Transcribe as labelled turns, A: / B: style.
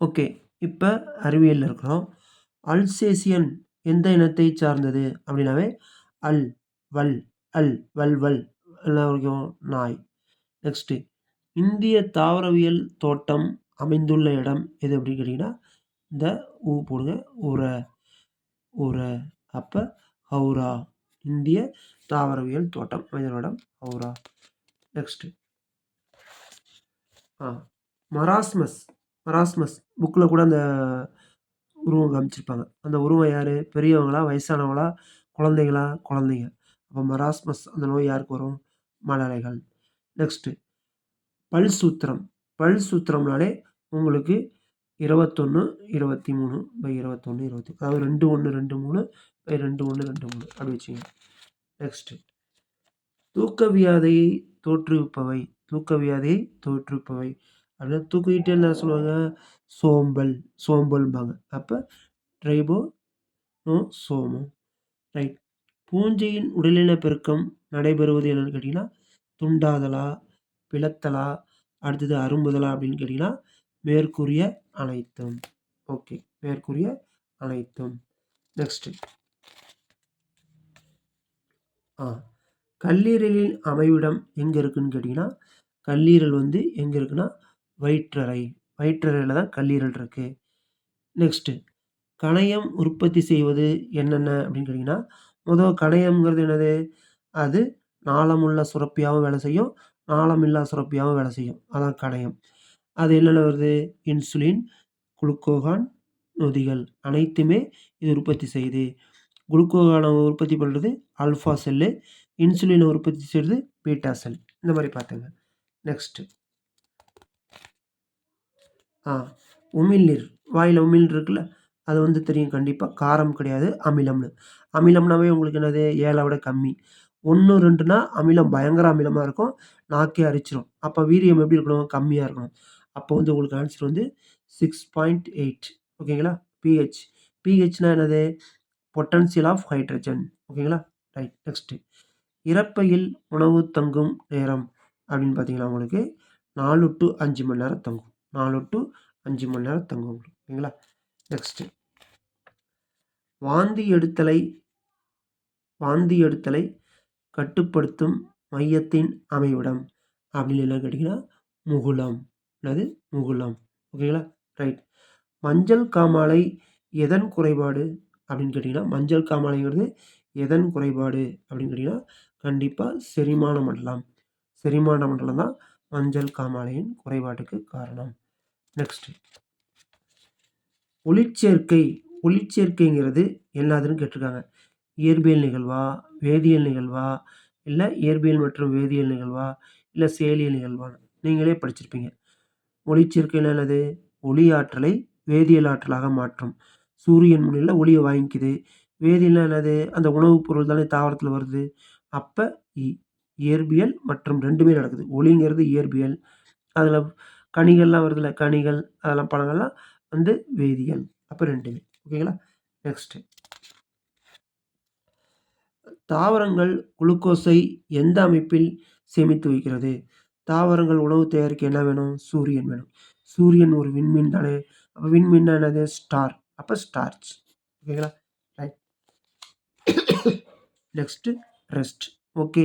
A: Okay. இப்போ அறிவியலில் இருக்கிறோம் அல்சேசியன் எந்த இனத்தை சார்ந்தது? அப்படின்னாவே அல் வல் அல் வல் வல் எல்லாம் வரைக்கும் நாய். நெக்ஸ்ட்டு இந்திய தாவரவியல் தோட்டம் அமைந்துள்ள இடம் எது அப்படின்னு கேட்டிங்கன்னா இந்த ஊ போடுங்க. உர உர. அப்போ ஹவுரா. இந்திய தாவரவியல் தோட்டம் அமைந்துள்ள இடம் ஹவுரா. நெக்ஸ்ட்டு ஆ மராஸ்மஸ். மராஸ்மஸ் புக்கில் கூட அந்த உருவம் காமிச்சிருப்பாங்க. அந்த உருவம் யார்? பெரியவங்களா? வயசானவங்களா? குழந்தைங்களா? குழந்தைங்க. அப்போ மராஸ்மஸ் அந்த நோய் யாருக்கு வரும்? மலரைகள். நெக்ஸ்ட்டு பல் சூத்திரம் பல் சூத்திரம்னாலே உங்களுக்கு இருபத்தொன்று இருபத்தி மூணு பை இருபத்தொன்று இருபத்தி அதாவது ரெண்டு ஒன்று ரெண்டு மூணு பை ரெண்டு ஒன்று ரெண்டு மூணு. அப்படி வச்சுங்க நெக்ஸ்ட்டு தூக்க வியாதியை தோற்றுவிப்பவை. தூக்க வியாதியை தோற்றுவிப்பவை. அப்படின்னா தூக்கிக்கிட்டே என்ன சொல்லுவாங்க சோம்பல் சோம்பல்பாங்க அப்போ ட்ரைபோ நோ சோமோ ரைட். பூஞ்சையின் உடலின பெருக்கம் நடைபெறுவது என்னென்னு கேட்டிங்கன்னா துண்டாதலா பிளத்தலா அடுத்தது அரும்புதலா அப்படின்னு கேட்டிங்கன்னா மேற்கூறிய அனைத்தும். ஓகே. மேற்கூறிய அனைத்தும். நெக்ஸ்ட்டு ஆ. கல்லீரலின் அமைவிடம் எங்கே இருக்குதுன்னு கேட்டிங்கன்னா கல்லீரல் வந்து எங்கே இருக்குன்னா வயிற்றறை வயிற்றறையில் தான் கல்லீரல் இருக்குது நெக்ஸ்ட்டு கணையம் உற்பத்தி செய்வது என்னென்ன அப்படின்னு கேட்டிங்கன்னா முதல் கணையம்ங்கிறது என்னது? அது நாளமுள்ள சுரப்பியாகவும் வேலை செய்யும் நாளமில்லா சுரப்பியாகவும் வேலை செய்யும். அதான் கணையம். அது என்னென்ன வருது? இன்சுலின் குளுக்கோகான் நொதிகள். அனைத்துமே இது உற்பத்தி செய்யுது. குளுக்கோகானை உற்பத்தி பண்ணுறது ஆல்ஃபா செல்லு இன்சுலினை உற்பத்தி செய்கிறது பீட்டா செல். இந்த மாதிரி பார்த்துங்க. நெக்ஸ்ட்டு ஆ உமிழ்நீர். வாயில் உமிழ் இருக்குல்ல அது வந்து தெரியும் கண்டிப்பாக காரம் கிடையாது அமிலம்னு. அமிலம்னாவே உங்களுக்கு என்னது? ஏழை விட கம்மி. ஒன்று ரெண்டுனா அமிலம் பயங்கர அமிலமாக இருக்கும் நாக்கே அரிச்சிடும் அப்போ வீரியம் எப்படி இருக்கணும்? கம்மியாக இருக்கணும். அப்போ வந்து உங்களுக்கு ஆன்சர் வந்து சிக்ஸ் பாயிண்ட் எயிட் ஓகேங்களா பிஹெச் பிஹெச்னா என்னது? பொட்டன்சியல் ஆஃப் ஹைட்ரஜன் ஓகேங்களா ரைட் நெக்ஸ்ட்டு இறப்பையில் உணவு தங்கும் நேரம் அப்படின்னு பார்த்தீங்கன்னா உங்களுக்கு நாலு டு அஞ்சு மணி நேரம் தங்கும். நாலு டு அஞ்சு மணி நேரம் தங்கும் உங்களுக்கு ஓகேங்களா நெக்ஸ்ட்டு வாந்தி எடுத்தலை வாந்தி எடுத்தலை கட்டுப்படுத்தும் மையத்தின் அமைவிடம். அப்படின்னு என்ன கேட்டிங்கன்னா முகுலம். என்னது? முகுலம். ஓகேங்களா? ரைட் மஞ்சள் காமாலை எதன் குறைபாடு? அப்படின்னு கேட்டிங்கன்னா மஞ்சள் காமாலைங்கிறது எதன் குறைபாடு? அப்படின்னு கேட்டிங்கன்னா கண்டிப்பாக செரிமான மண்டலம். செரிமான மண்டலம் தான் மஞ்சள் காமாலையின் குறைபாட்டுக்கு காரணம். நெக்ஸ்ட்டு ஒளிச்சேர்க்கை ஒளிச்சேர்க்கைங்கிறது என்னதுன்னு கேட்டிருக்காங்க. இயற்பியல் நிகழ்வா வேதியியல் நிகழ்வா இல்லை இயற்பியல் மற்றும் வேதியியல் நிகழ்வா இல்லை செயலியல் நிகழ்வா நீங்களே படிச்சிருப்பீங்க. ஒளிச்சேர்க்கை என்னது? ஒளி ஆற்றலை வேதியியல் ஆற்றலாக மாற்றும். சூரியன் முன்னில் ஒளியை வாங்கிக்குது. வேதியியல் என்னது? அந்த உணவுப் பொருள் தானே தாவரத்தில் வருது. அப்போ இ. இயற்பியல் மற்றும் ரெண்டுமே நடக்குது. ஒளிங்கிறது இயற்பியல். அதில் கனிகள்லாம் வருதுல்ல கனிகள் அதெல்லாம் பழங்கள்லாம் வந்து வேதியியல். அப்போ ரெண்டுமே. ஓகேங்களா? நெக்ஸ்ட்டு தாவரங்கள் குளுக்கோஸை எந்த அமைப்பில் சேமித்து வைக்கிறது? தாவரங்கள் உணவு தயாரிக்க என்ன வேணும்? சூரியன் வேணும். சூரியன் ஒரு விண்மீன் தானே. அப்போ விண்மீன் என்னது? ஸ்டார். அப்போ ஸ்டார்ச். ஓகேங்களா? Right next rest okay.